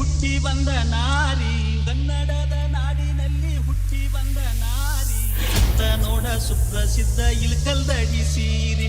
ಹುಟ್ಟಿ ಬಂದ ನಾರಿ ಕನ್ನಡದ ನಾಡಿನಲ್ಲಿ ಹುಟ್ಟಿ ಬಂದ ನಾರಿ. ನೋಡ ಸುಪ್ರಸಿದ್ಧ ಇಲ್ಕಲ್ದಡಿ ಸೀರಿ.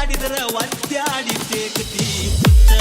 ಒದ್ದಾಡಿದರ ಒದ್ದಾಡಿ ತೇಕತಿ ಪುಚ್ಚ